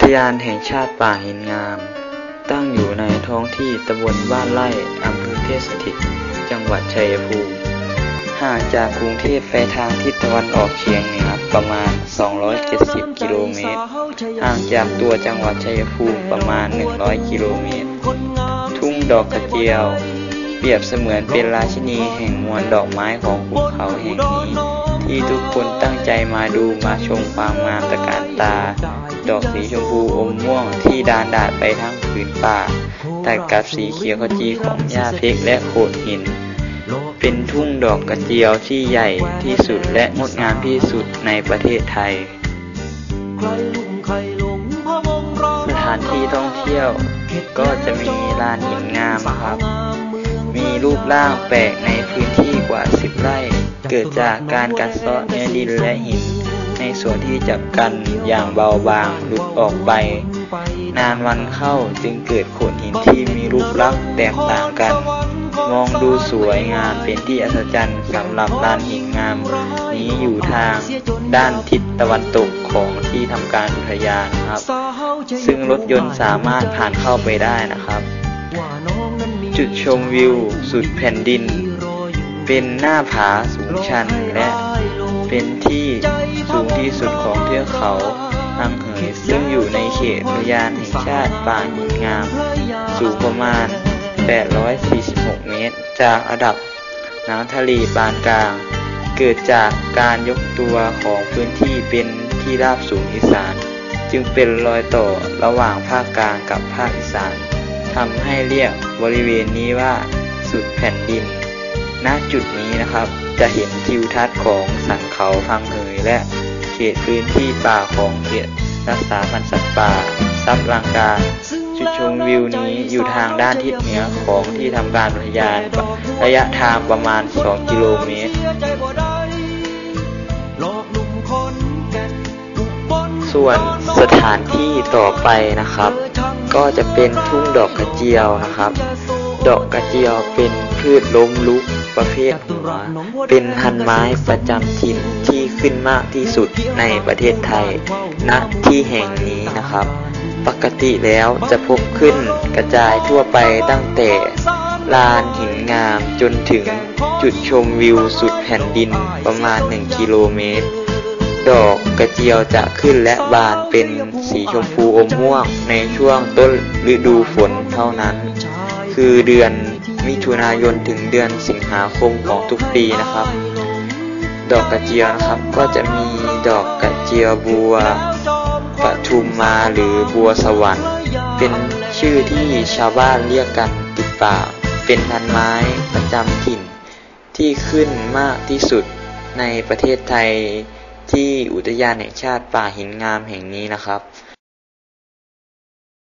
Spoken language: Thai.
ทยานแห่งชาติป่าหินงาม ตั้งอยู่ในท้องที่ตำบลบ้านไร่อำเภอเทพสถิต จังหวัดชัยภูมิ ห่างจากกรุงเทพไปทางทิศตะวันออกเฉียงเหนือประมาณ 270 กิโลเมตร ห่างจากตัวจังหวัดชัยภูมิประมาณ 100 กิโลเมตร ทุ่งดอกกระเจียว เปรียบเสมือนเป็นราชินีแห่งมวลดอกไม้ของภูเขาแห่งนี้ที่ทุกคนตั้งใจมาดูมาชมความงามตะการตา ดอกสีชมพูอมม่วงที่ดานดาดไปทั้งผืนป่าแต่กับสีเขียวขจีของหญ้าเพกและโขดหิน เป็นทุ่งดอกกระเจียวที่ใหญ่ที่สุดและงดงามที่สุดในประเทศไทย สถานที่ท่องเที่ยวก็จะมีลานหินงามครับ มีรูปร่างแปลกในพื้นที่กว่า10ไร่ เกิดจากการกัดเซาะเนื้อดินและหิน ในส่วนที่จับกันอย่างเบาบางหลุดออกไป นานวันเข้าจึงเกิดโขดหินที่มีรูปลักษณ์แตกต่างกัน มองดูสวยงามเป็นที่อัศจรรย์สำหรับลานหินงาม นี้อยู่ทางด้านทิศตะวันตกของที่ทำการอุทยานครับ ซึ่งรถยนต์สามารถผ่านเข้าไปได้นะครับ จุดชมวิว สุดแผ่นดิน เป็นหน้าผาสูงชันและ ที่สุดของเทือกเขาทางเหยซึ่งอยู่ในเขตอุทยานแห่งชาติป่าหินงาม สูงประมาณ 846 เมตร จากระดับน้ำทะเลปานกลาง เกิดจากการยกตัวของพื้นที่เป็นที่ราบสูงอีสาน จึงเป็นรอยต่อระหว่างภาคกลางกับภาคอีสานทำให้เรียกบริเวณนี้ว่าสุดแผ่นดิน ณ จุดนี้นะครับ จะเห็นทิวทัศน์ของสันเขาพังเหยและ ขตพื้นที่ป่าของเขตรักษาพันธุ์สัตว์ป่าซับลังกา จุดชมวิวนี้อยู่ทางด้านทิศเหนือของที่ทำการอุทยาน ระยะทางประมาณ 2 กิโลเมตร ส่วนสถานที่ต่อไปนะครับ ก็จะเป็นทุ่งดอกกระเจียวนะครับ ดอกกระเจียวเป็นพืชล้มลุกประเภทหัวเป็นพันไม้ประจำถิ่น ขึ้นมากที่สุดในประเทศไทย ณ ที่แห่งนี้นะครับ ปกติแล้วจะพบขึ้นกระจายทั่วไปตั้งแต่ลานหินงามจนถึงจุดชมวิวสุดแผ่นดินประมาณ 1 กิโลเมตร ดอกกระเจียวจะขึ้นและบานเป็นสีชมพูอมม่วงในช่วงต้นฤดูฝนเท่านั้น คือเดือนมิถุนายนถึงเดือนสิงหาคมของทุกปีนะครับ ดอกกระเจียวนะครับ ก็จะมีดอกกระเจียวบัวปทุมมาหรือบัวสวรรค์ เป็นชื่อที่ชาวบ้านเรียกกันติดปากเป็นพันไม้ประจำถิ่น ที่ขึ้นมากที่สุดในประเทศไทยที่อุทยานแห่งชาติป่าหินงามแห่งนี้นะครับ